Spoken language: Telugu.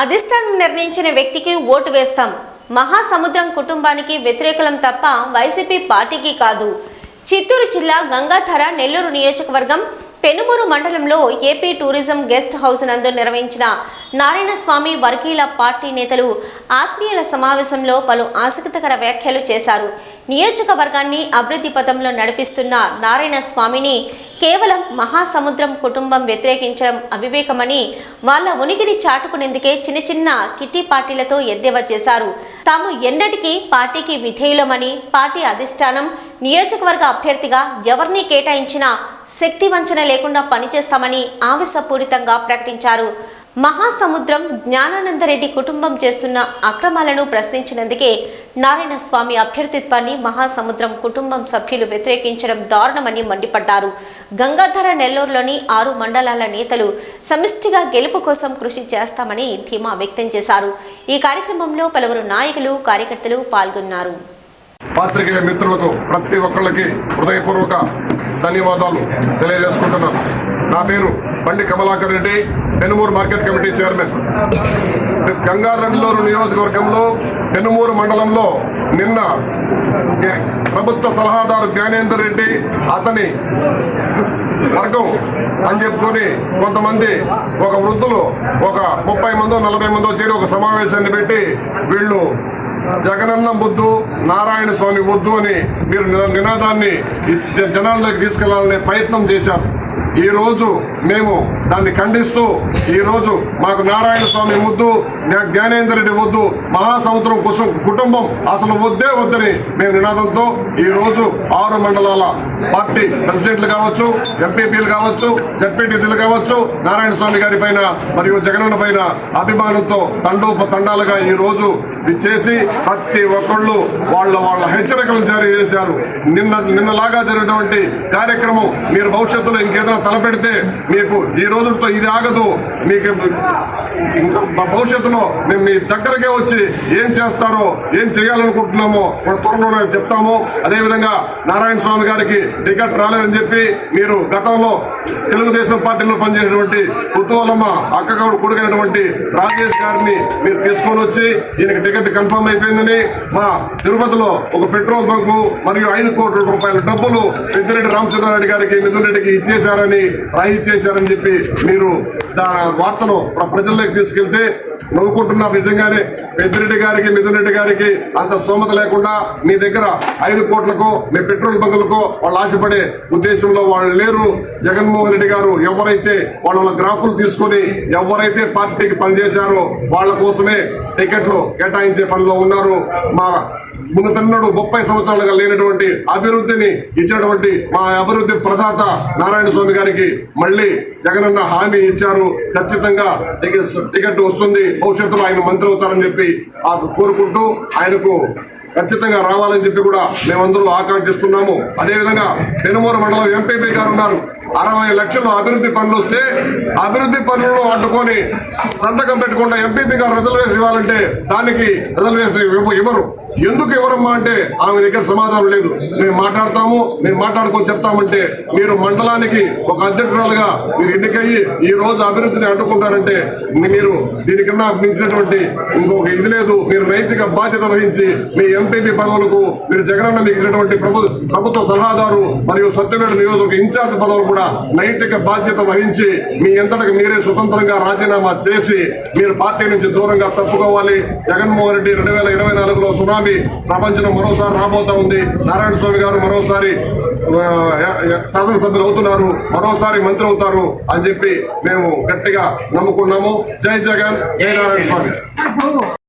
అధిష్టానం నిర్ణయించిన వ్యక్తికి ఓటు వేస్తాం. మహాసముద్రం కుటుంబానికి వ్యతిరేకులం తప్ప వైసీపీ పార్టీకి కాదు. చిత్తూరు జిల్లా గంగాధర నెల్లూరు నియోజకవర్గం పెనుమూరు మండలంలో ఏపీ టూరిజం గెస్ట్ హౌస్ నందు నిర్వహించిన నారాయణస్వామి వర్గీయుల పార్టీ నేతలు ఆత్మీయుల సమావేశంలో పలు ఆసక్తికర వ్యాఖ్యలు చేశారు. నియోజకవర్గాన్ని అభివృద్ధి పథంలో నడిపిస్తున్న నారాయణ స్వామిని కేవలం మహాసముద్రం కుటుంబం వ్యతిరేకించడం అవివేకమని వాళ్ళ ఉనికిని చాటుకునేందుకే చిన్న చిన్న కిట్టి పార్టీలతో ఎద్దేవా చేశారు. తాము ఎన్నటికీ పార్టీకి విధేయులమని పార్టీ అధిష్టానం నియోజకవర్గ అభ్యర్థిగా ఎవరిని కేటాయించినా శక్తి వంచన లేకుండా పనిచేస్తామని ఆవేశపూరితంగా ప్రకటించారు. మహాసముద్రం జ్ఞానానందరెడ్డి కుటుంబం చేస్తున్న అక్రమాలను ప్రశ్నించినందుకే నారాయణ స్వామి అభ్యర్థిత్వాన్ని మహాసముద్రం కుటుంబం సభ్యులు వ్యతిరేకించడం దారుణమని మండిపడ్డారు. గంగాధర నెల్లూరులోని ఆరు మండలాల నేతలు సమిష్టిగా గెలుపు కోసం కృషి చేస్తామని ధీమా వ్యక్తం చేశారు. ఈ కార్యక్రమంలో పలువురు నాయకులు కార్యకర్తలు పాల్గొన్నారు. పాత్రికేయ మిత్రులకు ప్రతి ఒక్కళ్ళకి హృదయపూర్వక ధన్యవాదాలు తెలియజేసుకుంటున్నాను. నా పేరు Bandi Kamalakar Reddy Penumuru market committee chairman. గంగారెడ్డిలోరు నియోజకవర్గంలో పెనుమూరు మండలంలో నిన్న ప్రభుత్వ సలహాదారు జ్ఞానేందర్ రెడ్డి అతని వర్గం అని చెప్పుకొని కొంతమంది ఒక వృద్ధులు ఒక ముప్పై మందో నలభై మందో చేరి ఒక సమావేశాన్ని పెట్టి వీళ్ళు జగనన్న బుద్ధు నారాయణ స్వామి వద్దు అని మీరు నినాదాన్ని జనాల్లోకి తీసుకెళ్ళాలనే ప్రయత్నం చేశారు. ఈ రోజు మేము దాన్ని ఖండిస్తూ ఈరోజు మాకు నారాయణ స్వామి వద్దు జ్ఞా- జ్ఞానేందర్ రెడ్డి వద్దు మహాసముద్రం కుసు కుటుంబం అసలు వద్దే వద్దని మేము నినాదంతో ఈ రోజు ఆరు మండలాల పార్టీ ప్రెసిడెంట్లు కావచ్చు ఎంపీపీలు కావచ్చు జడ్పీటీసీలు కావచ్చు నారాయణ స్వామి గారి పైన మరియు జగనన్న పైన అభిమానంతో తండోప తండాలుగా ఈ రోజు ఇచ్చేసి ప్రతి ఒక్కళ్ళు వాళ్ళ వాళ్ళ ఉత్తర్వులు జారీ చేశారు. నిన్న నిన్నలాగా జరిగినటువంటి కార్యక్రమం మీరు భవిష్యత్తులో ఇంకేదైనా తలపెడితే మీకు ఈ రోజుతో ఇది ఆగదు. మీకు ఇంకా భవిష్యత్తులో మేము మీ దగ్గరకే వచ్చి ఏం చేస్తారో ఏం చేయాలనుకుంటున్నామో కూడా త్వరలోనే చెప్తాము. అదేవిధంగా నారాయణ స్వామి గారికి టికెట్ రాలేదని చెప్పి మీరు గతంలో తెలుగుదేశం పార్టీలో పనిచేసినటువంటి కుతూహలమ్మ అక్కగౌడు కొడుకైనటువంటి రాజేష్ గారిని మీరు తీసుకొని వచ్చి ఈయనకి టికెట్ కన్ఫర్మ్ అయిపోయిందని మా తిరుపతిలో ఒక పెట్రోల్ బంకు మరియు ఐదు కోట్ల రూపాయల డబ్బులు పెద్దిరెడ్డి రామచంద్రారెడ్డి గారికి మిథున్ రెడ్డికి ఇచ్చేశారని రాయి చెప్పి మీరు వార్తను ప్రజల్లోకి తీసుకెళ్తే నవ్వుకుంటున్నా నిజంగానే. పెద్దిరెడ్డి గారికి మిథున్ రెడ్డి గారికి అంత స్తోమత లేకుండా మీ దగ్గర ఐదు కోట్లకు మీ పెట్రోల్ బంకులకు వాళ్ళు ఆశపడే ఉద్దేశంలో వాళ్ళు లేరు. జగన్మోహన్ రెడ్డి గారు ఎవరైతే వాళ్ళ గ్రాఫ్లు గ్రాఫులు తీసుకొని ఎవరైతే పార్టీకి పనిచేశారో వాళ్ళ కోసమే టికెట్లు కేటాయించే పనిలో ఉన్నారు. మా మునతన్నడు ముప్పై సంవత్సరాలుగా లేనటువంటి అభివృద్ధిని ఇచ్చినటువంటి మా అభివృద్ధి ప్రదాత నారాయణ స్వామి గారికి మళ్ళీ జగనన్న హామీ ఇచ్చారు. ఖచ్చితంగా టికెట్ టికెట్ వస్తుంది. భవిష్యత్తులో ఆయన మంత్రి అవుతారని చెప్పి ఆ కోరుకుంటూ ఆయనకు ఖచ్చితంగా రావాలని చెప్పి కూడా మేమందరూ ఆకాంక్షిస్తున్నాము. అదేవిధంగా పెనుమూరు మండలం ఎంపీపీ గారు ఉన్నారు. అరవై లక్షలు అభివృద్ధి పనులు వస్తే అభివృద్ధి పనులను అడ్డుకొని సంతకం పెట్టకుండా ఎంపీపీ గారు రిజర్వేషన్ ఇవ్వాలంటే దానికి రిజర్వేషన్ ఇవ్వ- ఇవ్వరు. ఎందుకు ఇవ్వరమ్మా అంటే ఆమె దగ్గర సమాధానం లేదు. మేము మాట్లాడతాము మేము మాట్లాడుకొని చెప్తామంటే మీరు మండలానికి ఒక అధ్యక్షురాలుగా మీరు ఎన్నికయ్యి ఈ రోజు అభివృద్ధిని అడ్డుకుంటారంటే మీరు దీని కింద మించినటువంటి ఇంకొక ఇది లేదు. మీరు నైతిక బాధ్యత వహించి మీ ఎంపీపీ పదవులకు మీరు జగనన్న మిగిలినటువంటి ఇచ్చినటువంటి ప్రభు ప్రభుత్వ సలహాదారు మరియు సత్యవేడు నియోజకవర్గ ఇన్ఛార్జ్ పదవులు కూడా నైతిక బాధ్యత వహించి మీ ఎంతటికి మీరే స్వతంత్రంగా రాజీనామా చేసి మీరు పార్టీ నుంచి దూరంగా తప్పుకోవాలి. జగన్మోహన్ రెడ్డి రెండు వేల ఇరవై నాలుగులో సునామీ ప్రపంచం మరోసారి రాబోతా ఉంది. నారాయణ స్వామి గారు మరోసారి ఆ, శాసనసభ్యులు అవుతున్నారు. మరోసారి మంత్రి అవుతారు అని చెప్పి మేము గట్టిగా నమ్ముకున్నాము. జై జగన్ జై నారాయణ స్వామి.